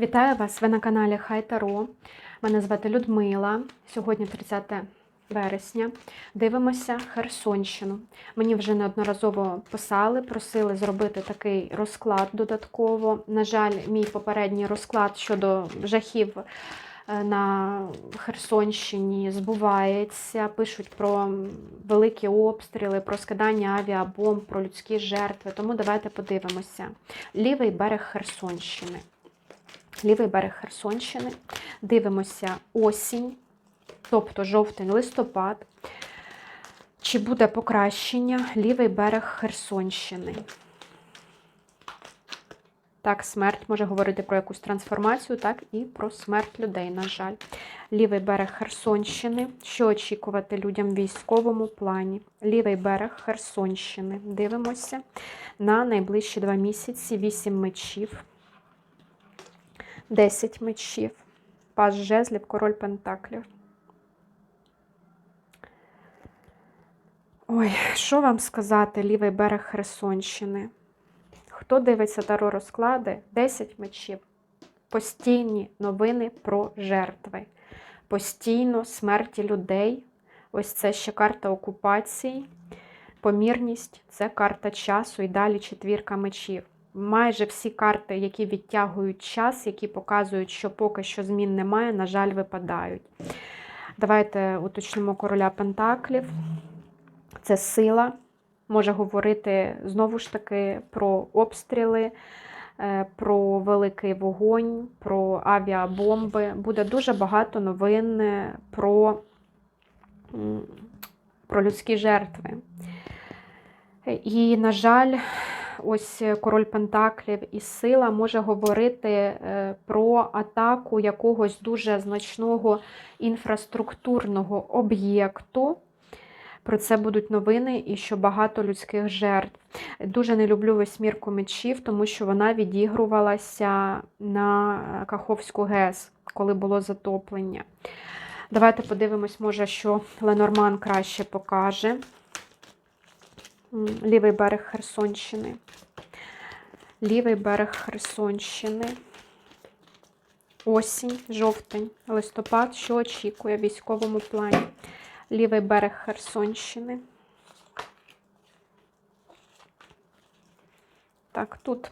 Вітаю вас! Ви на каналі Хай Таро. Мене звати Людмила. Сьогодні 30 вересня. Дивимося Херсонщину. Мені вже неодноразово писали, просили зробити такий розклад додатково. На жаль, мій попередній розклад щодо жахів е, на Херсонщині збувається. Пишуть про великі обстріли, про скидання авіабомб, про людські жертви. Тому давайте подивимося. Лівий берег Херсонщини. Лівий берег Херсонщини. Дивимося осінь, тобто жовтень, листопад. Чи буде покращення лівий берег Херсонщини? Так, смерть може говорити про якусь трансформацію, так і про смерть людей, на жаль. Лівий берег Херсонщини. Що очікувати людям в військовому плані? Лівий берег Херсонщини. Дивимося на найближчі два місяці. Вісім мечів. 10 мечів, паж жезлів, король пентаклів. Ой, що вам сказати, лівий берег Херсонщини? Хто дивиться таро розклади? 10 мечів. Постійні новини про жертви. Постійно смерті людей. Ось це ще карта окупації. Помірність це карта часу і далі четвірка мечів майже всі карти, які відтягують час, які показують, що поки що змін немає, на жаль, випадають. Давайте уточнимо короля Пентаклів. Це сила. Може говорити знову ж таки про обстріли, е, про великий вогонь, про авіабомби. Буде дуже багато новин е, про, про людські жертви. І, на жаль, ось король Пентаклів і сила може говорити е, про атаку якогось дуже значного інфраструктурного об'єкту. Про це будуть новини і що багато людських жертв. Дуже не люблю восьмірку мечів, тому що вона відігрувалася на Каховську ГЕС, коли було затоплення. Давайте подивимось, може, що Ленорман краще покаже лівий берег Херсонщини. Лівий берег Херсонщини. Осінь, жовтень, листопад, що очікує в військовому плані. Лівий берег Херсонщини. Так, тут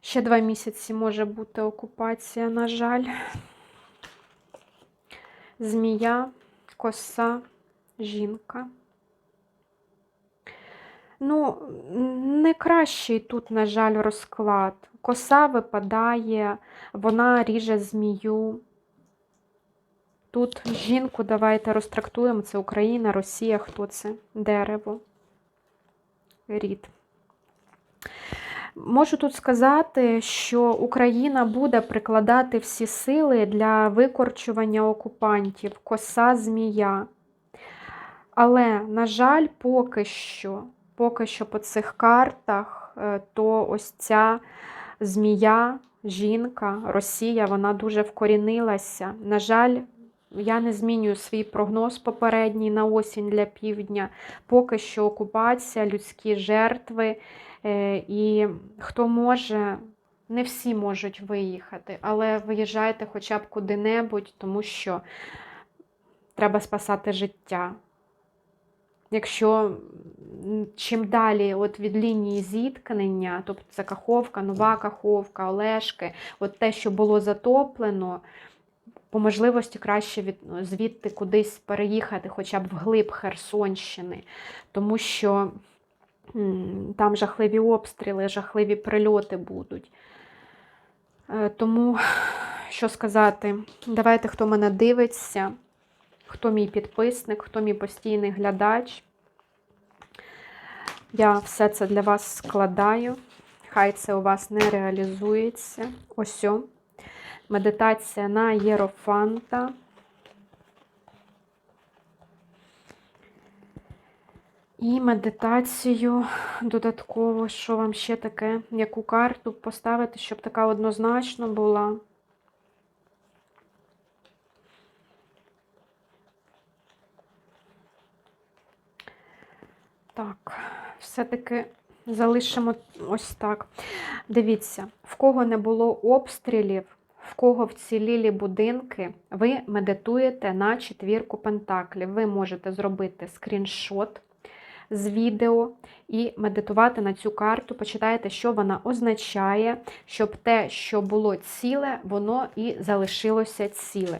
ще два місяці може бути окупація, на жаль. Змія, коса, жінка. Ну, не кращий тут, на жаль, розклад. Коса випадає, вона ріже змію. Тут жінку давайте розтрактуємо. Це Україна, Росія, хто це? Дерево. Рід. Можу тут сказати, що Україна буде прикладати всі сили для викорчування окупантів, коса змія. Але, на жаль, поки що поки що по цих картах, е, то ось ця змія, жінка, Росія, вона дуже вкорінилася. На жаль, я не змінюю свій прогноз попередній на осінь для півдня. Поки що окупація, людські жертви. Е, і хто може, не всі можуть виїхати, але виїжджайте хоча б куди-небудь, тому що треба спасати життя. Якщо чим далі от від лінії зіткнення, тобто це Каховка, Нова Каховка, Олешки, от те, що було затоплено, по можливості краще від, звідти кудись переїхати, хоча б вглиб Херсонщини, тому що там жахливі обстріли, жахливі прильоти будуть. Е, тому, що сказати, давайте, хто мене дивиться хто мій підписник, хто мій постійний глядач. Я все це для вас складаю. Хай це у вас не реалізується. Ось. О. Медитація на Єрофанта. І медитацію додатково, що вам ще таке, яку карту поставити, щоб така однозначно була. Так, все-таки залишимо ось так. Дивіться, в кого не було обстрілів, в кого вцілілі будинки, ви медитуєте на четвірку пентаклів. Ви можете зробити скріншот з відео і медитувати на цю карту. Почитайте, що вона означає, щоб те, що було ціле, воно і залишилося ціле.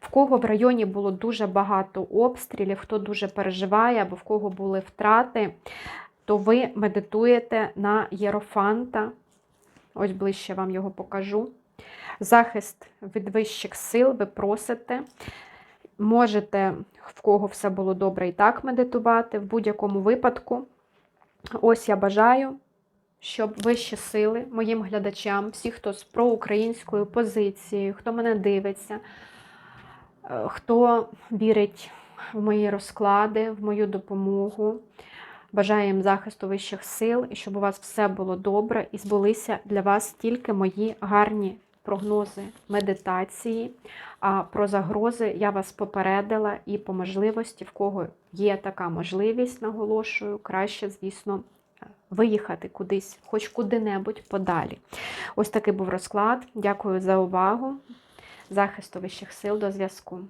В кого в районі було дуже багато обстрілів, хто дуже переживає, або в кого були втрати, то ви медитуєте на Єрофанта. Ось ближче вам його покажу. Захист від вищих сил ви просите. Можете, в кого все було добре, і так медитувати. В будь-якому випадку. Ось я бажаю, щоб вищі сили моїм глядачам, всі, хто з проукраїнською позицією, хто мене дивиться, е, хто вірить в мої розклади, в мою допомогу. Бажаю їм захисту вищих сил і щоб у вас все було добре і збулися для вас тільки мої гарні прогнози медитації. А про загрози я вас попередила і по можливості, в кого є така можливість, наголошую, краще, звісно, виїхати кудись, хоч куди-небудь подалі. Ось такий був розклад. Дякую за увагу. Захисту вищих сил до зв'язку.